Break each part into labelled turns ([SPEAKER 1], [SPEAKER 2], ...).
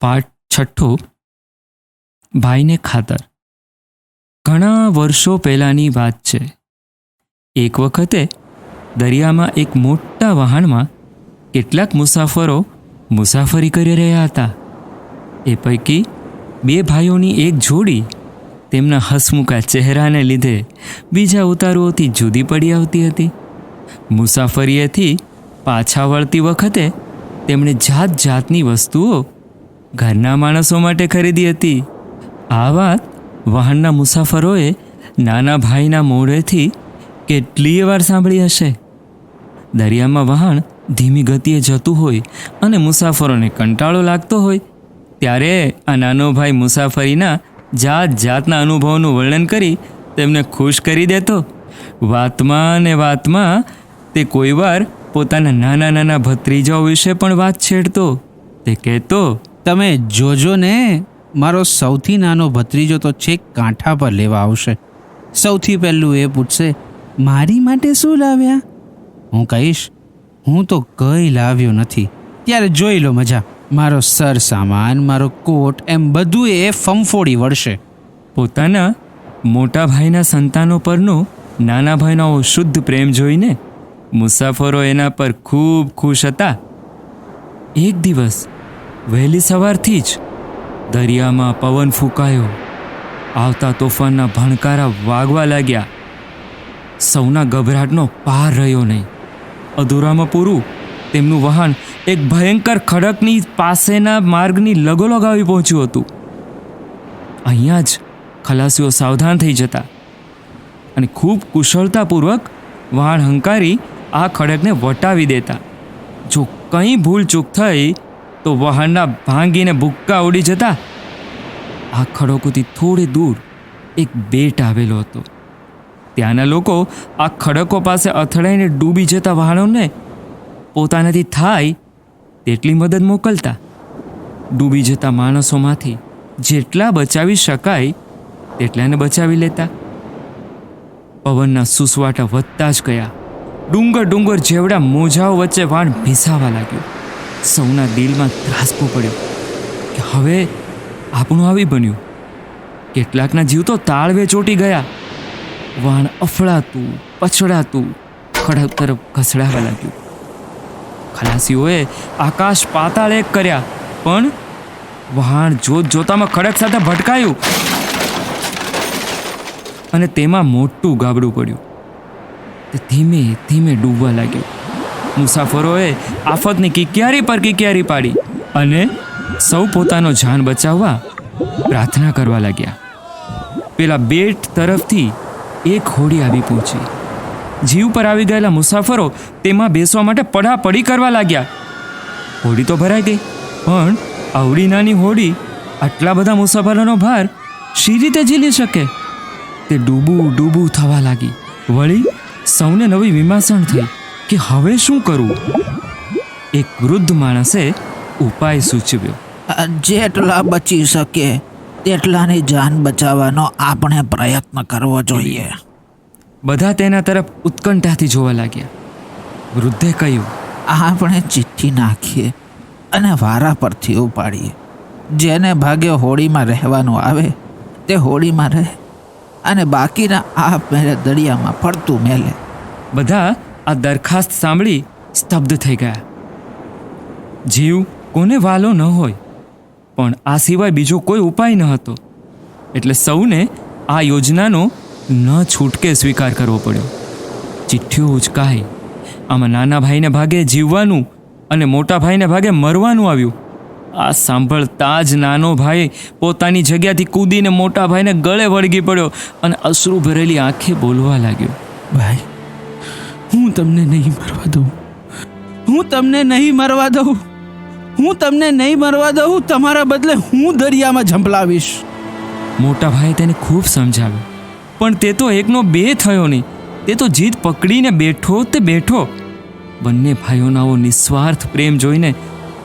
[SPEAKER 1] પાઠ છઠ્ઠો, ભાઈને ખાતર. ઘણા વર્ષો પહેલાંની વાત છે. એક વખતે દરિયામાં એક મોટા વહાણમાં કેટલાક મુસાફરો મુસાફરી કરી રહ્યા હતા. એ પૈકી બે ભાઈઓની એક જોડી તેમના હસમુખા ચહેરાને લીધે બીજા ઉતારુઓથી જુદી પડી આવતી હતી. મુસાફરીએથી પાછા વળતી વખતે તેમણે જાત જાતની વસ્તુઓ ઘરના માણસો માટે ખરીદી હતી. આ વાત વાહનના મુસાફરોએ નાના ભાઈના મોઢેથી કેટલીય વાર સાંભળી હશે. દરિયામાં વહાણ ધીમી ગતિએ જતું હોય અને મુસાફરોને કંટાળો લાગતો હોય, ત્યારે આ નાનો ભાઈ મુસાફરીના જાત જાતના અનુભવોનું વર્ણન કરી તેમને ખુશ કરી દેતો. વાતમાં ને વાતમાં તે કોઈવાર પોતાના નાના નાના ભત્રીજાઓ વિશે પણ વાત છેડતો. તે કહેતો
[SPEAKER 2] તમે જોજો ને, મારો સૌથી નાનો ભત્રીજો તો છેક કાંઠા પર લેવા આવશે. સૌથી પહેલું એ પૂછશે, મારી માટે શું લાવ્યા? હું કહીશ, હું તો કંઈ લાવ્યો નથી. ત્યારે જોઈ લો મજા, મારો સર સામાન, મારો કોટ, એમ બધું એ ફંફોડી વળશે.
[SPEAKER 1] પોતાના મોટા ભાઈના સંતાનો પરનો નાના ભાઈનો શુદ્ધ પ્રેમ જોઈને મુસાફરો એના પર ખૂબ ખુશ હતા. એક દિવસ વહેલી સવારથી જ દરિયામાં પવન ફૂંકાયો. આવતા તોફાનના ભણકારા વાગવા લાગ્યા. સૌના ગભરાટનો પાર રહ્યો નહીં. અધૂરામાં પૂરું, તેમનું વાહન એક ભયંકર ખડકની પાસેના માર્ગની લગોલગ આવી પહોંચ્યું હતું. અહીંયા જ ખલાસીઓ સાવધાન થઈ જતા અને ખૂબ કુશળતાપૂર્વક વાહન હંકારી આ ખડકને વટાવી દેતા. જો કંઈ ભૂલ ચૂક થઈ તો વાહનના ભાંગીને ભૂક્કા ઉડી જતા આ ખડકોથી થોડે દૂર એક બેટ આવેલો હતો. ત્યાંના લોકો આ ખડકો પાસે અથડાઈને ડૂબી જતા વાહનોને પોતાનાથી થાય તેટલી મદદ મોકલતા ડૂબી જતા માણસોમાંથી જેટલા બચાવી શકાય તેટલાને બચાવી લેતા. પવનના સુસવાટા વધતા જ ગયા. ડુંગર ડુંગર જેવડા મોજાઓ વચ્ચે વાણ ભીસાવા લાગ્યું. સૌના દિલમાં ત્રાસકો પડ્યો કે હવે આપણું આવી બન્યું. કેટલાકના જીવ તો તાળવે ચોટી ગયા. વાણ અફળાતું, પછડાતું, ખડક તરફ ઘસડાવા લાગ્યું. ખલાસીઓએ આકાશ પાતાળ એક કર્યા, પણ વહાણ જોત જોતામાં ખડક સાથે ભટકાયું. અને તેમાં મોટું ગાબડું પડ્યું. તે ધીમે ધીમે ડૂબવા લાગ્યું. મુસાફરોએ આફતની કિક્યારી પર કિક્યારી પાડી અને સૌ પોતાનો જાન બચાવવા પ્રાર્થના કરવા લાગ્યા. પેલા બેટ તરફથી એક હોડી આવી પહોંચી. જીવ પર આવી ગયેલા મુસાફરો તેમાં બેસવા માટે પડાપડી કરવા લાગ્યા. હોડી તો ભરાઈ ગઈ, પણ આવડી નાની હોડી આટલા બધા મુસાફરોનો ભાર શી રીતે ઝીલી શકે? તે ડૂબું ડૂબું થવા લાગી. વળી સૌને નવી વિમાસણ થઈ. કે હવે શું કરવું એક વૃદ્ધ માણસે ઉપાય સૂચવ્યો.
[SPEAKER 3] જેટલા બચી શકે તેટલાની જાન બચાવવાનો આપણે પ્રયત્ન કરવો જોઈએ.
[SPEAKER 1] બધા તેના તરફ ઉત્કંઠાથી જોવા લાગ્યા. વૃદ્ધે કહ્યું
[SPEAKER 3] આપણે ચિઠ્ઠી નાખીએ અને વારા પરથી ઉપાડીએ. જેને ભાગે હોળીમાં રહેવાનું આવે તે હોળીમાં રહે અને બાકીના આપમેળે દરિયામાં ફરતું મેલે.
[SPEAKER 1] બધા આ દરખાસ્ત સાંભળી સ્તબ્ધ થઈ ગયા. જીવ કોને વાલો ન હોય, પણ આ સિવાય બીજો કોઈ ઉપાય ન હતો. એટલે સૌને આ યોજનાનો ન છૂટકે સ્વીકાર કરવો પડ્યો. ચિઠ્ઠીઓ ઉચકાઈ. આમાં નાના ભાઈને ભાગે જીવવાનું અને મોટા ભાઈને ભાગે મરવાનું આવ્યું. આ સાંભળતા જ નાનો ભાઈ પોતાની જગ્યાથી કૂદીને મોટા ભાઈને ગળે વળગી પડ્યો અને અશ્રુ ભરેલી આંખે બોલવા લાગ્યો.
[SPEAKER 2] ભાઈ હું તમને નહીં મરવા દઉં. હું તમને નહીં મરવા દઉં. હું તમને નહીં મરવા દઉં. તમારા બદલે હું દરિયામાં ઝંપલાવીશ.
[SPEAKER 1] મોટા ભાઈએ તેને ખૂબ સમજાવ્યું. પણ તે તો એકનો બે થયો નહીં. તે તો જીદ પકડીને બેઠો તે બેઠો. બંને ભાઈઓનાઓ નિસ્વાર્થ પ્રેમ જોઈને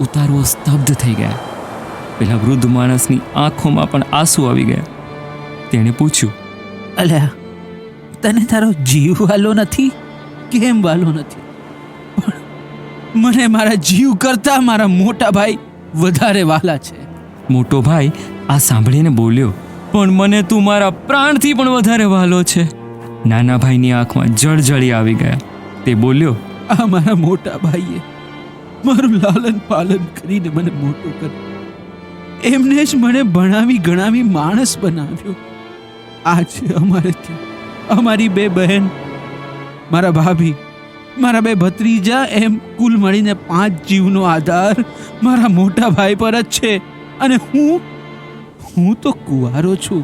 [SPEAKER 1] ઉતારવો સ્તબ્ધ થઈ ગયા. પેલા વૃદ્ધ માણસની આંખોમાં પણ આંસુ આવી ગયા. તેણે પૂછ્યું
[SPEAKER 3] અલ્યા તને તારો જીવ વાલો નથી?
[SPEAKER 2] કેમ વાલો નથી? પણ મને મારા જીવ કરતા મારા મોટા ભાઈ વધારે વાલા છે.
[SPEAKER 1] મોટો ભાઈ આ સાંભળીને બોલ્યો પણ મને તું મારા પ્રાણથી પણ વધારે વાલો છે. નાના ભાઈની આંખમાં જળજળી આવી ગયા. તે બોલ્યો
[SPEAKER 2] આ મારા મોટા ભાઈએ મારું લાલન પાલન કરીને મને મોટો કર્યો. એમને જ મને ભણાવી ગણાવી માણસ બનાવ્યો. આજે અમારે ત્યાં અમારી બે બહેન મારા ભાભી, મારા બે ભત્રીજા, એમ કુલ મળીને પાંચ જીવનો આધાર મારા મોટા ભાઈ પર જ છે. અને હું હું તો કુંવારો છું.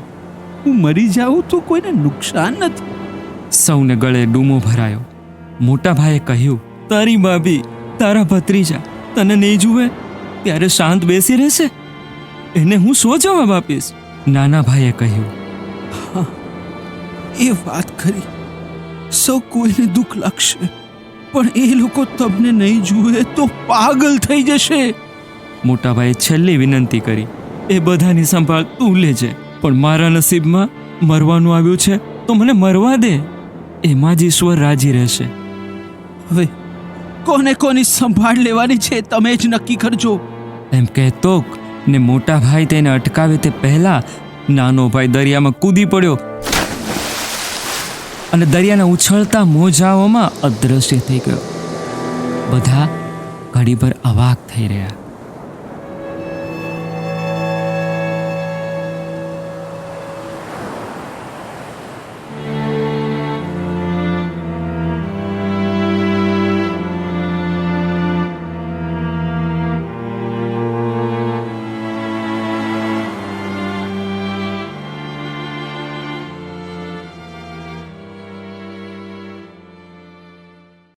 [SPEAKER 2] હું મરી જાઉં તો કોઈને નુકસાન નથી.
[SPEAKER 1] સૌને ગળે ડૂમો ભરાયો. મોટા ભાઈએ કહ્યું, તારી ભાભી, તારા ભત્રીજા, તને નહીં જુએ? ત્યારે શાંત બેસી રહેશે? એને હું શો જવાબ આપીશ. નાના ભાઈએ કહ્યું
[SPEAKER 2] એ વાત કરી સૌ કોઈને દુઃખ લાગશે. પણ એ લોકો તમને નહીં જુએ તો પાગલ થઈ જશે.
[SPEAKER 1] મોટાભાઈએ છેલ્લી વિનંતી કરી. એ બધાની સંભાળ તું લેજે. પણ મારા નસીબમાં મરવાનું આવ્યું છે તો મને મરવા દે. એમાં જ ઈશ્વર રાજી રહેશે.
[SPEAKER 2] હવે કોને કોની સંભાળ લેવાની છે તમે જ નક્કી કરજો.
[SPEAKER 1] એમ કહેતો ને મોટા ભાઈ તેને અટકાવે તે પહેલા નાનો ભાઈ દરિયામાં કૂદી પડ્યો અને દરિયાના ઉછળતા મોજાઓમાં અદૃશ્ય થઈ ગયો. બધા ઘડીભર અવાક થઈ રહ્યા.